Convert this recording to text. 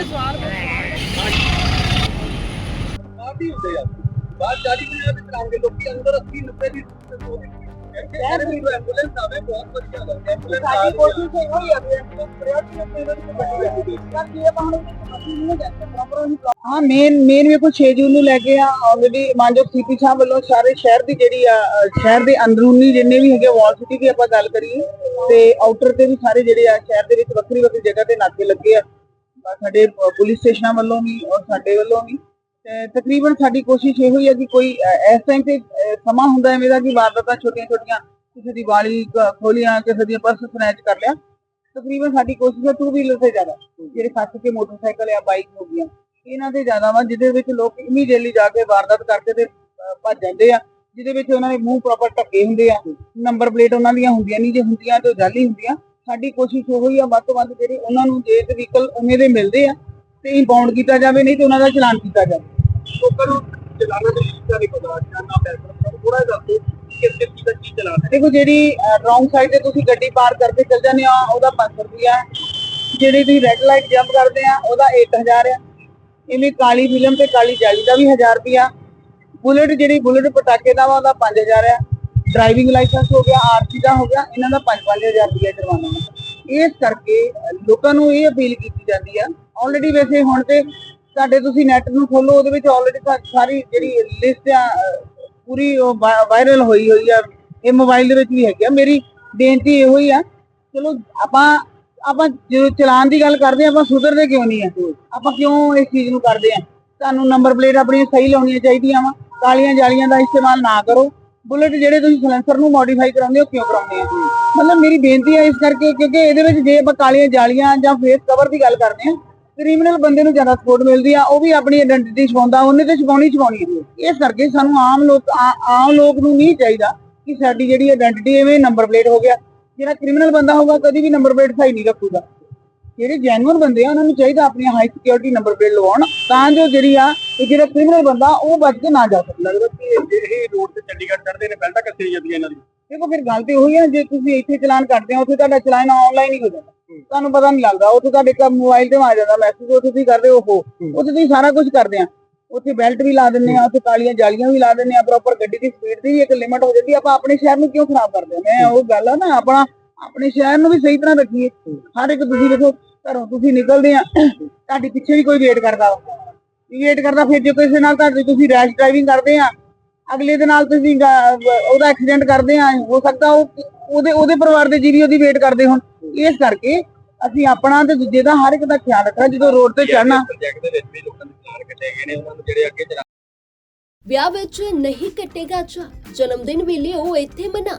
ਮੇਰੇ ਸਵਾਲ ਕਾਫੀ ਹੁੰਦੇ ਆ। ਬਾਹਰ 40 ਮਿੰਟ ਵਿੱਚ ਕਰਾਂਗੇ ਲੋਕੀ ਅੰਦਰ 80 90 ਦੀ ਸ਼ਹਿਰ ਵੀ ਐਂਬੂਲੈਂਸ ਆਵੇ ਬਹੁਤ ਵਧੀਆ ਲੱਗਦਾ ਐਂਬੂਲੈਂਸ ਸਾਡੀ ਕੋਸ਼ਿਸ਼ ਇਹ ਹੋਈ ਆ ਵੀ ਪ੍ਰਾਇੋਰਟੀ ਨੂੰ ਦੇ ਵਿੱਚ ਵੱਡੀ ਹੈ ਤਾਂ ਜੇ ਆਪਾਂ ਹੁਣ ਅਸੀਂ ਨਹੀਂ ਜਾਂਦੇ ਪ੍ਰੋਪਰ ਉਹਨੂੰ ਹਾਂ ਮੇਨ ਮੇਨ ਵੇਖੋ 6 ਜੂਨ ਨੂੰ ਲੈ ਕੇ ਆ ਆਲਰੇਡੀ ਮਾਨਜੋਤ ਸੀਪੀ ਸਾਹਿਬ ਵੱਲੋਂ ਸਾਰੇ ਸ਼ਹਿਰ ਦੀ ਜਿਹੜੀ ਆ ਅ, ਸ਼ਹਿਰ ਦੇ ਅੰਦਰੂਨੀ ਜਿੰਨੇ ਵੀ ਹੈਗੇ ਵਾਲ ਸਿਟੀ ਦੀ ਆਪਾਂ ਗੱਲ ਕਰੀਏ ਤੇ ਆਊਟਰ ਤੇ ਵੀ ਸਾਰੇ ਜਿਹੜੇ ਆ ਸ਼ਹਿਰ ਦੇ ਵਿੱਚ ਵੱਖਰੀ ਵੱਖਰੀ ਜਗ੍ਹਾ ਤੇ ਨਾਕੇ ਲੱਗੇ ਆ। ਸਾਡੇ ਪੁਲਿਸ ਸਟੇਸ਼ਨਾਂ ਵੱਲੋਂ ਵੀ ਔਰ ਸਾਡੇ ਵੱਲੋਂ ਵੀ। ਤਕਰੀਬਨ ਸਾਡੀ ਕੋਸ਼ਿਸ਼ ਇਹੋ ਹੀ ਹੈ ਕਿ ਕੋਈ ਇਸ ਟਾਈਮ ਤੇ ਸਮਾਂ ਹੁੰਦਾ ਐਵੇਂ ਦਾ ਕਿ ਵਾਰਦਾਤਾਂ ਛੋਟੀਆਂ ਛੋਟੀਆਂ ਕਿਸੇ ਦੀ ਵਾਲੀ ਖੋਲੀਆਂ, ਕਿਸੇ ਦੀ ਪਰਸ ਸਨੈਚ ਕਰ ਲਿਆ। ਤਕਰੀਬਨ ਸਾਡੀ ਕੋਸ਼ਿਸ਼ ਹੈ ਟੂ ਵੀਲਰ ਤੇ ਜ਼ਿਆਦਾ, ਜਿਹੜੇ ਖਾਸ ਕੇ ਮੋਟਰਸਾਈਕਲ ਜਾਂ ਬਾਈਕ ਹੋ ਗਈਆਂ। ਇਹਨਾਂ ਤੇ ਜ਼ਿਆਦਾ ਵਾ, ਜਿਹਦੇ ਵਿੱਚ ਲੋਕ ਇਮੀਡੀਏਟਲੀ ਜਾ ਕੇ ਵਾਰਦਾਤ ਕਰਕੇ ਤੇ ਭੱਜ ਜਾਂਦੇ ਆ। ਜਿਹਦੇ ਵਿੱਚ ਉਹਨਾਂ ਦੇ ਮੂੰਹ ਪ੍ਰੋਪਰ ਢੱਕੇ ਹੁੰਦੇ ਆ। ਨੰਬਰ ਪਲੇਟ ਉਹਨਾਂ ਦੀਆਂ ਹੁੰਦੀਆਂ ਨਹੀਂ ਜੇ ਹੁੰਦੀਆਂ ਤੇ ਉਹ ਜਾਲੀ ਹੁੰਦੀਆਂ। ਸਾਡੀ ਕੋਸ਼ਿਸ਼ ਉਹੀ ਆ ਵੱਧ ਤੋਂ ਵੱਧ ਜਿਹੜੇ ਉਹਨਾਂ ਨੂੰ ਜੇ ਤੇ ਵਹੀਕਲ ਉਵੇਂ ਦੇ ਮਿਲਦੇ ਆ ਤੇ ਇੰਪਾਊਂਡ ਕੀਤਾ ਜਾਵੇ ਨਹੀਂ ਤੇ ਉਹਨਾਂ ਦਾ ਚਲਾਨ ਕੀਤਾ ਜਾਵੇ। ਲੋਕਾਂ ਨੂੰ ਚਲਾਣਾ ਤੇ ਸ਼ੀਸ਼ਾ ਨਹੀਂ ਪਤਾ ਜਾਨਾ ਪੈਸਾ ਥੋੜਾ ਦੱਸੋ ਕਿਸ ਕਿਸ ਦਾ ਕੀ ਚਲਾਣਾ ਦੇਖੋ ਜਿਹੜੀ ਰੌਂਗ ਸਾਈਡ ਤੇ ਤੁਸੀਂ ਗੱਡੀ ਪਾਰ ਕਰਕੇ ਚੱਲ ਜਾਂਦੇ ਆ ਉਹਦਾ 500 ਰੁਪਿਆ ਜਿਹੜੀ ਤੁਸੀਂ ਰੈੱਡ ਲਾਈਟ ਜੰਪ ਕਰਦੇ ਆ ਉਹਦਾ 1000 ਆ। ਇਵੇਂ ਕਾਲੀ ਫਿਲਮ ਤੇ ਕਾਲੀ ਜਾਲੀ ਦਾ ਵੀ 1000 ਰੁਪਿਆ ਬੁਲਟ ਜਿਹੜੀ ਬੁਲਟ ਪਟਾਕੇ ਦਾ ਵਾ ਉਹਦਾ 5000 ਆ। ਡਰਾਈਵਿੰਗ ਲਾਇਸੈਂਸ ਹੋ ਗਿਆ, ਆਰਸੀ ਦਾ ਹੋ ਗਿਆ, ਇਹਨਾਂ ਦਾ 5-5000 ਰੁਪਿਆ ਜੁਰਮਾਨਾ ਵਾ। ਇਸ ਕਰਕੇ ਲੋਕਾਂ ਨੂੰ ਇਹ ਅਪੀਲ ਕੀਤੀ ਜਾਂਦੀ ਆ। ਆਲਰੇਡੀ ਵੈਸੇ ਹੁਣ ਤੇ ਸਾਡੇ ਤੁਸੀਂ ਨੈਟ ਨੂੰ ਖੋਲੋ, ਉਹਦੇ ਵਿੱਚ ਆਲਰੇਡੀ ਸਾਰੀ ਜਿਹੜੀ ਲਿਸਟ ਆ, ਪੂਰੀ ਵਾਇਰਲ ਹੋਈ ਹੋਈ ਆ। ਇਹ ਮੋਬਾਈਲ ਦੇ ਵਿੱਚ ਵੀ ਹੈਗੀ ਆ। ਮੇਰੀ ਬੇਨਤੀ ਇਹੋ ਹੀ ਆ, ਚਲੋ ਆਪਾਂ ਆਪਾਂ ਜਦੋਂ ਚਲਾਨ ਦੀ ਗੱਲ ਕਰਦੇ ਆ, ਆਪਾਂ ਸੁਧਰਦੇ ਕਿਉਂ ਨਹੀਂ ਆ? ਆਪਾਂ ਕਿਉਂ ਇਸ ਚੀਜ਼ ਨੂੰ ਕਰਦੇ ਆ? ਤੁਹਾਨੂੰ ਨੰਬਰ ਪਲੇਟ ਆਪਣੀਆਂ ਸਹੀ ਲਾਉਣੀਆਂ ਚਾਹੀਦੀਆਂ ਵਾ। ਕਾਲੀਆਂ ਜਾਲੀਆਂ ਦਾ ਇਸਤੇਮਾਲ ਨਾ ਕਰੋ। ਬੁਲਟ ਜਿਹੜੇ ਤੁਸੀਂ ਸਲੈਂਸਰ ਨੂੰ ਮੋਡੀਫਾਈ ਕਰਾਉਂਦੇ ਹੋ, ਕਿਉਂ ਕਰਾਉਂਦੇ ਆ ਮਤਲਬ ਮੇਰੀ ਬੇਨਤੀ ਹੈ ਇਸ ਕਰਕੇ ਕਿਉਂਕਿ ਇਹਦੇ ਵਿੱਚ ਜੇ ਆਪਾਂ ਕਾਲੀਆਂ ਜਾਲੀਆਂ ਜਾਂ ਫੇਸ ਕਵਰ ਦੀ ਗੱਲ ਕਰਦੇ ਆ ਕ੍ਰਿਮੀਨਲ ਬੰਦੇ ਨੂੰ ਜ਼ਿਆਦਾ ਸਪੋਰਟ ਮਿਲਦੀ ਆ, ਉਹ ਵੀ ਆਪਣੀ ਆਇਡੈਂਟੀਟੀ ਛਪਾਉਂਦਾ, ਉਹਨੇ ਤੇ ਛਪਾਉਣੀ ਛਪਾਉਣੀ ਇਸ ਕਰਕੇ ਸਾਨੂੰ ਆਮ ਲੋਕ ਆਮ ਲੋਕ ਨੂੰ ਨਹੀਂ ਚਾਹੀਦਾ ਕਿ ਸਾਡੀ ਜਿਹੜੀ ਆਇਡੈਂਟੀਟੀ ਐਵੇਂ ਨੰਬਰ ਪਲੇਟ ਹੋ ਗਿਆ। ਜਿਹੜਾ ਕ੍ਰਿਮੀਨਲ ਬੰਦਾ ਹੋਊਗਾ, ਕਦੀ ਵੀ ਨੰਬਰ ਪਲੇਟ ਸਹੀ ਨਹੀਂ ਰੱਖੂਗਾ। ਜਿਹੜੇ ਜੈਨੂਅਨ ਬੰਦੇ ਆ ਉਹਨਾਂ ਨੂੰ ਚਾਹੀਦਾ ਆਪਣੀਆਂ ਹਾਈ ਸਿਕਿਉਰਿਟੀ ਨੰਬਰ ਪਲੇਟ ਲਵਾਉਣ ਤਾਂ ਜੋ ਜਿਹੜੀ ਆ ਇਹ ਜਿਹੜਾ ਕ੍ਰਿਮੀਨਲ ਬੰਦਾ ਉਹ ਬਚ ਕੇ ਨਾ ਜਾ ਸਕੇ। ਲੱਗਦਾ ਕਿ ਇਹ ਇਹ ਰੋਡ ਤੇ ਚੰਡੀਗੜ੍ਹ ਚੜ੍ਹਦੇ ਨੇ ਬੈਲਟਾਂ ਕੱਸੇ ਜਾਂਦੀਆਂ ਇਹਨਾਂ ਦੀ ਦੇਖੋ ਫਿਰ ਗੱਲ ਤੇ ਉਹੀ ਆ ਜੇ ਤੁਸੀਂ ਇੱਥੇ ਚਲਾਨ ਕਰਦੇ ਹੋ ਉੱਥੇ ਤੁਹਾਡਾ ਚਲਾਨ ਆਨਲਾਈਨ ਹੀ ਹੋ ਜਾਂਦਾ। ਤੁਹਾਨੂੰ ਪਤਾ ਨਹੀਂ ਲੱਗਦਾ ਉੱਥੇ ਤੁਹਾਡੇ ਕਾ ਮੋਬਾਈਲ ਤੇ ਆ ਜਾਂਦਾ ਮੈਸੇਜ ਉੱਥੇ ਤੁਸੀਂ ਕਰਦੇ ਹੋ ਉਹ ਉੱਥੇ ਤੁਸੀਂ ਸਾਰਾ ਕੁਝ ਕਰਦੇ ਆ। ਉੱਥੇ ਬੈਲਟ ਵੀ ਲਾ ਦਿੰਦੇ ਆ ਉੱਥੇ ਕਾਲੀਆਂ ਜਾਲੀਆਂ ਵੀ ਲਾ ਦਿੰਦੇ ਆ ਪ੍ਰੋਪਰ ਗੱਡੀ ਦੀ ਸਪੀਡ ਦੀ ਵੀ ਇੱਕ ਲਿਮਟ ਹੋ ਜਾਂਦੀ ਆਪਾਂ ਆਪਣੇ ਸ਼ਹਿਰ ਨੂੰ ਕਿਉਂ ਖਰਾਬ ਕਰਦੇ ਆ? ਮੈਂ ਉਹ ਗੱਲ ਆ ਨਾ ਆਪਣਾ ਆਪਣੇ ਸ਼ਹਿਰ ਨੂੰ ਵੀ ਸਹੀ ਤਰ੍ਹਾਂ ਰੱਖੀਏ। ਹਰ ਇੱਕ ਤੁਸੀਂ ਦੇਖੋ ਘਰੋਂ ਤੁਸੀਂ ਨਿਕਲਦੇ ਆ ਤੁਹਾਡੀ ਪਿੱਛੇ ਵੀ ਕੋਈ ਵੇਟ ਕਰਦਾ ਵੇਟ ਕਰਦਾ ਫਿਰ ਜੇ ਕਿਸੇ ਨਾਲ ਤੁਹਾਡੀ ਤੁਸੀਂ ਰੈਸ਼ ਡਰਾਈਵਿੰਗ ਕਰਦੇ ਆ ਅਗਲੇ ਦੇ ਨਾਲ ਤੁਸੀਂ ਉਹਦਾ ਐਕਸੀਡੈਂਟ ਕਰਦੇ ਆ ਹੋ ਸਕਦਾ ਉਹ ਉਹਦੇ ਉਹਦੇ ਪਰਿਵਾਰ ਦੇ ਜੀ ਵੀ ਉਹਦੀ ਵੇਟ ਕਰਦੇ ਹੋਣ। ਇਸ ਕਰਕੇ ਅਸੀਂ ਆਪਣਾ ਤੇ ਦੂਜੇ ਦਾ ਹਰ ਇੱਕ ਦਾ ਖਿਆਲ ਰੱਖਣਾ ਜਦੋਂ ਰੋਡ ਤੇ ਚੜਨਾ ਪ੍ਰੋਜੈਕਟ ਦੇ ਵਿੱਚ ਵੀ ਲੋਕਾਂ ਦੇ ਚਲਾਨ ਕੱਟੇ ਗਏ ਨੇ ਉਹਨਾਂ ਨੂੰ ਜਿਹੜੇ ਅੱਗੇ ਚਲਾ ਵਿਆਹ ਵਿੱਚ ਨਹੀਂ ਕੱਟੇਗਾ ਚਾ ਜਨਮ ਦਿਨ ਵੀ ਲਿਓ ਇੱਥੇ ਮਨਾ।